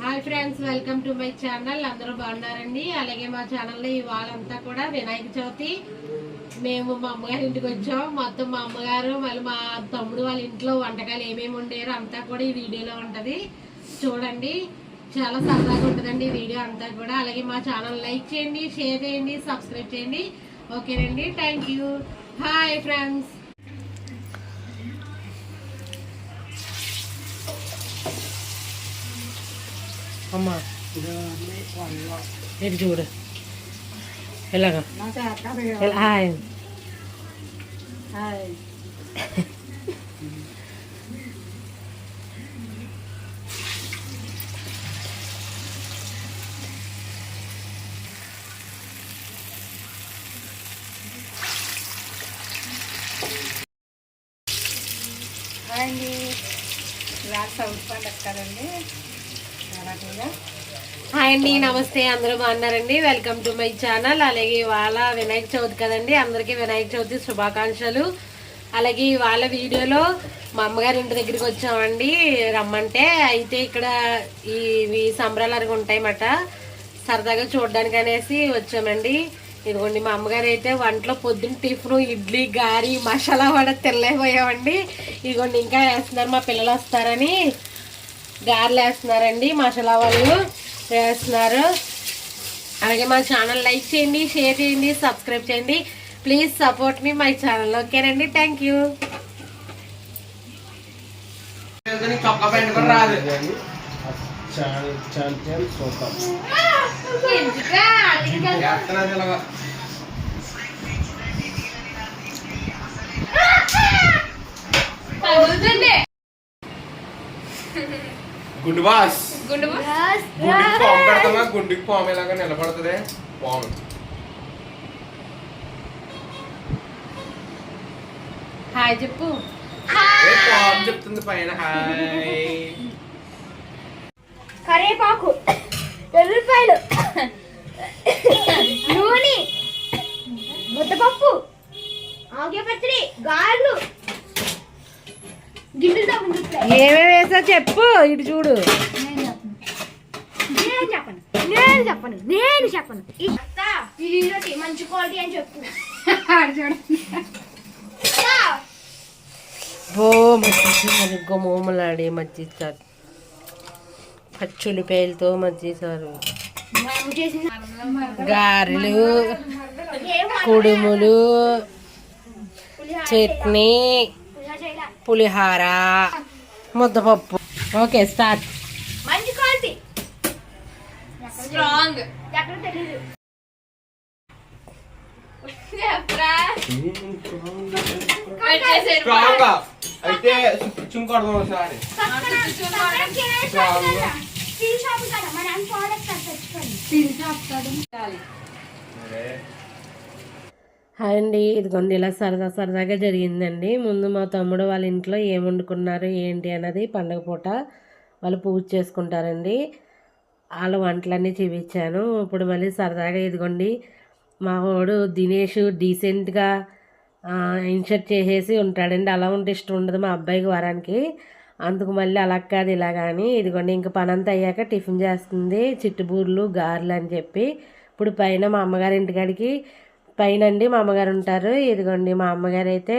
Hi friends welcome to my channel. అందరూ బాగున్నారండి? అలాగే మా ఛానల్లో ఇవాళ అంతా కూడా వినాయక చవితి. మేము మా అమ్మగారి ఇంటికి వచ్చాం. మొత్తం మా అమ్మగారు మళ్ళీ మా తమ్ముడు వాళ్ళ ఇంట్లో వంటకాలు ఏమేమి ఉండేరో అంతా కూడా ఈ వీడియోలో ఉంటుంది. చూడండి చాలా సరదాగా ఉంటుందండి ఈ వీడియో అంతా కూడా. అలాగే మా ఛానల్ లైక్ చేయండి షేర్ చేయండి సబ్స్క్రైబ్ చేయండి. ఓకేనండి థ్యాంక్ యూ. Hi friends. అమ్మా ఇటు చూడు ఎలాగా ఎలా హాయ్ అండి ఇవాళ సౌత్ పండుగ కదండి అలాగే హాయ్ అండి నమస్తే అందరూ బాగున్నారండి? వెల్కమ్ టు మై ఛానల్ అలాగే ఇవాళ వినాయక చవితి కదండి. అందరికీ వినాయక చవితి శుభాకాంక్షలు. అలాగే ఇవాళ వీడియోలో మా అమ్మగారి ఇంటి దగ్గరికి వచ్చామండి. రమ్మంటే అయితే ఇక్కడ ఈ ఇవి సంబరాలు అరగ ఉంటాయన్నమాట. సరదాగా చూడడానికి అనేసి వచ్చామండి. ఇదిగోండి మా అమ్మగారు అయితే వంటలో పొద్దున్న టిఫిన్ ఇడ్లీ గారి మసాలా వడ తెల్లైపోయామండి ఇదిగోండి ఇంకా వేస్తున్నారు మా పిల్లలు వస్తారని. గారెలు వేస్తున్నారండి. మసాలా వాళ్ళు వేస్తున్నారు. అలాగే మా ఛానల్ లైక్ చేయండి షేర్ చేయండి సబ్స్క్రైబ్ చేయండి. Please support me my channel. ఓకేనండి. Thank you. గుండు బాస్ గుండుకి పాము పెడతామా గుండుకి పాము ఇలాగా నిలబడుతుంది. పాము. హాయ్ చెప్పు. ఏ పాము చెప్తుంది పైన హాయ్. కరివేపాకు ఎల్లిపాయలు నూనె ముద్దపప్పు ఆగే పచ్చడి గారెలు ఏమేమి వేసా చెప్పు ఇటు చూడు. నేను చెప్పను. నేను చెప్పను. నేను చెప్పను. ఇది మంచి క్వాలిటీ అని చెప్పు. పచ్చులిపాయలతో గారెలు కుడుములు చట్నీ. పులిహోర? ముద్దపప్పు. Okay start. మంచి క్వాలిటీ. స్ట్రాంగ్. అయితే ఒకసారి. హాయ్ అండి. ఇదిగోండి ఇలా సరదా సరదాగా జరిగిందండి. ముందు మా తమ్ముడు వాళ్ళ ఇంట్లో ఏం వండుకున్నారు ఏంటి అన్నది పండగ పూట వాళ్ళు పూజ చేసుకుంటారండి. వాళ్ళ వంటలన్నీ చూపించాను. ఇప్పుడు మళ్ళీ సరదాగా ఇదిగోండి మా వాడు దినేష్ డీసెంట్గా ఇన్షర్ట్ చేసేసి ఉంటాడండి. అలా ఉంటే ఇష్టం ఉండదు మా అబ్బాయికి వరానికి. అందుకు మళ్ళీ అలా కాదు ఇలా కానీ ఇదిగోండి ఇంక పనంతా అయ్యాక టిఫిన్ చేస్తుంది చిట్టుబూర్లు గారెలు అని చెప్పి. ఇప్పుడు పైన మా అమ్మగారి ఇంటికాడికి పైన అండి మా అమ్మగారు ఉంటారు ఇదిగోండి మా అమ్మగారు అయితే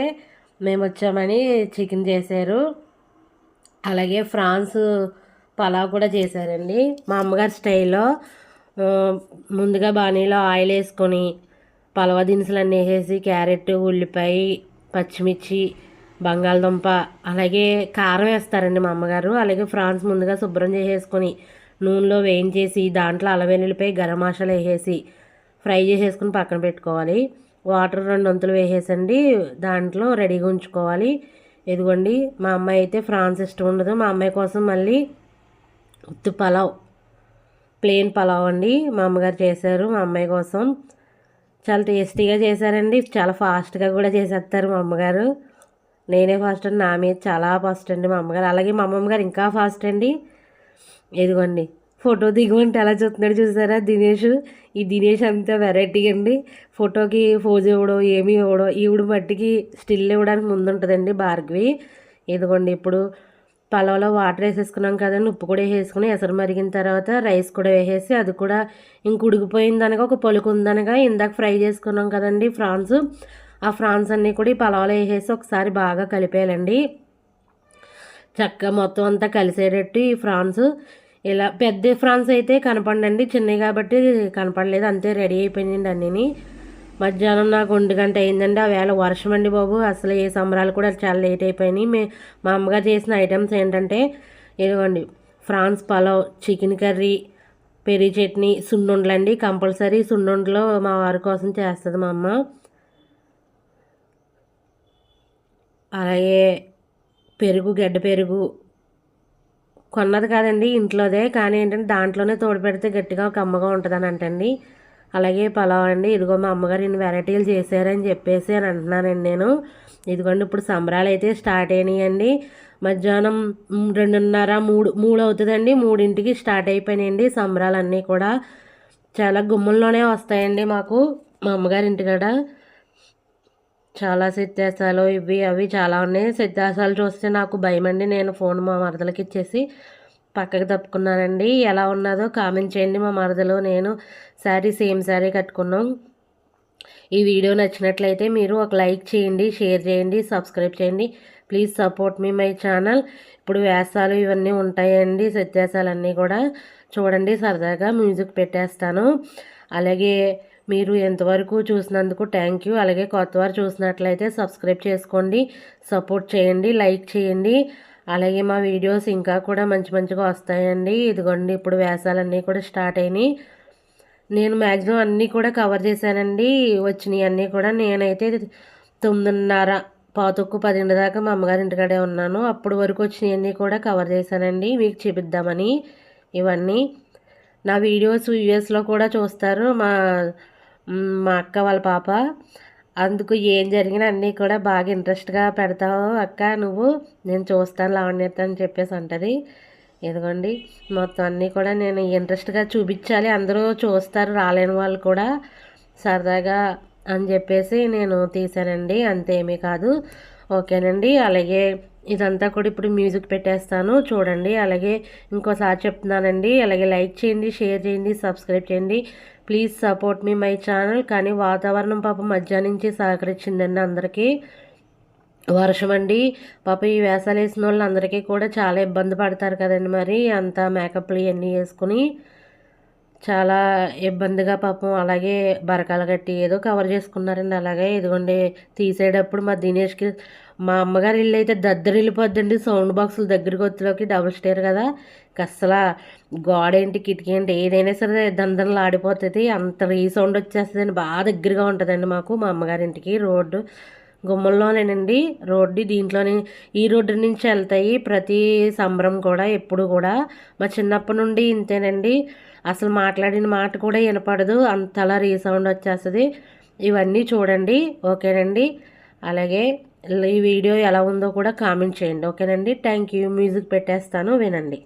మేము వచ్చామని చికెన్ చేశారు. అలాగే ఫ్రాన్స్ పలావ్ కూడా చేశారండి. మా అమ్మగారి స్టైల్లో ముందుగా బాణీలో ఆయిల్ వేసుకొని పలవ దినుసులు అన్నీ వేసేసి క్యారెట్ ఉల్లిపాయ పచ్చిమిర్చి బంగాళదుంప అలాగే కారం వేస్తారండి మా అమ్మగారు. అలాగే ఫ్రాన్స్ ముందుగా శుభ్రం చేసేసుకొని నూనెలో వేయించేసి దాంట్లో అల్లం గరం మసాలా వేసేసి ఫ్రై చేసేసుకుని పక్కన పెట్టుకోవాలి. వాటర్ రెండు వంతులు వేసేసండి. దాంట్లో రెడీగా ఉంచుకోవాలి. ఇదిగోండి మా అమ్మాయి అయితే ఫ్రాన్స్ ఇష్టం ఉండదు. మా అమ్మాయి కోసం మళ్ళీ ఉత్తి పలావ్ ప్లెయిన్ పలావ్ అండి మా అమ్మగారు చేశారు మా అమ్మాయి కోసం. చాలా టేస్టీగా చేశారండి. చాలా ఫాస్ట్గా కూడా చేసేస్తారు మా అమ్మగారు. నేనే ఫాస్ట్ అండి నా మీద చాలా ఫాస్ట్ అండి మా అమ్మగారు. అలాగే మా అమ్మమ్మ గారు ఇంకా ఫాస్ట్ అండి. ఇదిగోండి ఫోటో దిగమంటే ఎలా చూస్తున్నాడు చూసారా దినేష్? ఈ దినేష్ అంతా వెరైటీ అండి. ఫోటోకి ఫోజ్ ఇవ్వడం ఏమి ఇవ్వడం ఈవిడ మట్టికి స్టిల్ ఇవ్వడానికి ముందుంటుందండి భార్గవి. ఇదిగోండి ఇప్పుడు పలవలో వాటర్ వేసేసుకున్నాం కదండి ఉప్పు కూడా వేసేసుకుని ఎసరు మరిగిన తర్వాత రైస్ కూడా వేసేసి అది కూడా ఇంక ఉడికిపోయిందనగా ఒక పలుకు ఉందనగా ఇందాక ఫ్రై చేసుకున్నాం కదండి ఫ్రాన్స్. ఆ ఫ్రాన్స్ అన్నీ కూడా ఈ పలవలో వేసేసి ఒకసారి బాగా కలిపేయాలండి. చక్కగా మొత్తం అంతా కలిసేటట్టు ఈ ఫ్రాన్స్. ఇలా పెద్ద ఫ్రాన్స్ అయితే కనపడండి చిన్నవి కాబట్టి కనపడలేదు. అంతే రెడీ అయిపోయిందండి అన్నీ మధ్యాహ్నం నాకు ఒంటి గంట అయిందండి. ఆ వేళ వర్షం అండి బాబు. అసలు ఏ సంబరాలు కూడా చాలా లేట్ అయిపోయినాయి. మే మా అమ్మగారు చేసిన ఐటమ్స్ ఏంటంటే ఇదిగోండి ఫ్రాన్స్ పలావ్ చికెన్ కర్రీ పెరి చట్నీ సున్నుండలు అండి. కంపల్సరీ సున్నుండలు మా వారి కోసం చేస్తుంది మా అమ్మ. అలాగే పెరుగు గడ్డ పెరుగు కొన్నది కాదండి ఇంట్లోదే. కానీ ఏంటంటే దాంట్లోనే తోడు పెడితే గట్టిగా కమ్మగా ఉంటుందని అంటండి. అలాగే పలావ్ అండి ఇదిగో మా అమ్మగారు ఇన్ని వెరైటీలు చేశారని చెప్పేసి అని అంటున్నానండి నేను. ఇదిగోండి ఇప్పుడు సంబరాలు అయితే స్టార్ట్ అయినాయండి. మధ్యాహ్నం రెండున్నర మూడు మూడు అవుతుందండి. మూడింటికి స్టార్ట్ అయిపోయినాయండి సంబరాలన్నీ కూడా. చాలా గుమ్ముల్లోనే వస్తాయండి మాకు మా అమ్మగారి ఇంటికాడ చాలా సిద్ధాసాలు ఇవి అవి చాలా ఉన్నాయి. సిద్ధాసాలు చూస్తే నాకు భయం అండి నేను ఫోన్ మా మరదలకి ఇచ్చేసి పక్కకు తప్పుకున్నానండి. ఎలా ఉన్నదో కామెంట్ చేయండి మా మరదలు. నేను శారీ సేమ్ శారీ కట్టుకున్నాం. ఈ వీడియో నచ్చినట్లయితే మీరు ఒక లైక్ చేయండి షేర్ చేయండి సబ్స్క్రైబ్ చేయండి. Please support me my channel. ఇప్పుడు వ్యాసాలు ఇవన్నీ ఉంటాయండి వ్యత్యాసాలు అన్నీ కూడా. చూడండి సరదాగా మ్యూజిక్ పెట్టేస్తాను. అలాగే మీరు ఎంతవరకు చూసినందుకు థ్యాంక్ యూ అలాగే కొత్తవారు చూసినట్లయితే సబ్స్క్రైబ్ చేసుకోండి సపోర్ట్ చేయండి లైక్ చేయండి. అలాగే మా వీడియోస్ ఇంకా కూడా మంచి మంచిగా వస్తాయండి. ఇదిగోండి ఇప్పుడు వేసాలన్నీ కూడా స్టార్ట్ అయినాయి. నేను మ్యాక్సిమం అన్నీ కూడా కవర్ చేశానండి. వచ్చినాయి అన్నీ కూడా నేనైతే తొమ్మిదిన్నర పాతొక్కు పదింటి దాకా మా అమ్మగారి ఇంటికాడే ఉన్నాను. అప్పుడు వరకు వచ్చినవన్నీ కూడా కవర్ చేశానండి. మీకు చూపిద్దామని ఇవన్నీ. నా వీడియోస్ యూఎస్లో కూడా చూస్తారు. మా మా అక్క వాళ్ళ పాప. అందుకు ఏం జరిగినా అన్నీ కూడా బాగా ఇంట్రెస్ట్గా పెడతావు అక్క నువ్వు నేను చూస్తాను లావణ్యత అని చెప్పేసి అంటది. ఇదిగోండి మొత్తం అన్నీ కూడా నేను ఇంట్రెస్ట్గా చూపించాలి. అందరూ చూస్తారు రాలేని వాళ్ళు కూడా. సరదాగా అని చెప్పేసి నేను తీసానండి అంతేమీ కాదు. ఓకేనండి అలాగే ఇదంతా కూడా ఇప్పుడు మ్యూజిక్ పెట్టేస్తాను చూడండి. అలాగే ఇంకోసారి చెప్తున్నానండి అలాగే లైక్ చేయండి షేర్ చేయండి సబ్స్క్రైబ్ చేయండి. Please support me my channel. కానీ వాతావరణం పాపం మధ్యాహ్నం నుంచి సహకరించిందండి అందరికీ. వర్షం అండి. పాప ఈ వేసాలు వేసిన వాళ్ళు అందరికీ కూడా చాలా ఇబ్బంది పడతారు కదండి మరి. అంత మేకప్లు ఇవన్నీ వేసుకుని చాలా ఇబ్బందిగా పాపం అలాగే బరకాలు కట్టి ఏదో కవర్ చేసుకున్నారండి. అలాగే ఇదిగోండి తీసేటప్పుడు మా దినేష్కి మా అమ్మగారి ఇల్లు అయితే దద్దరిల్లిపోద్దండి. సౌండ్ బాక్సుల దగ్గరికి వచ్చేలోకి డబుల్ స్టేర్ కదా. అస్సలు గోడ ఏంటి కిటికీ ఏంటి ఏదైనా సరే దందనలు ఆడిపోతుంది. అంత రీసౌండ్ వచ్చేస్తుందండి. బాగా దగ్గరగా ఉంటుందండి మాకు మా అమ్మగారింటికి రోడ్డు. గుమ్మల్లోనేనండి రోడ్డు దీంట్లోనే ఈ రోడ్డు నుంచి వెళ్తాయి. ప్రతి సంబరం కూడా ఎప్పుడు కూడా. మా చిన్నప్పటి నుండి ఇంతేనండి. అసలు మాట్లాడిన మాట కూడా వినపడదు. అంతలా రీసౌండ్ వచ్చేస్తుంది. ఇవన్నీ చూడండి. ఓకేనండి. అలాగే ఈ వీడియో ఎలా ఉందో కూడా కామెంట్ చేయండి. ఓకేనండి. Thank you. మ్యూజిక్ పెట్టేస్తాను. వినండి.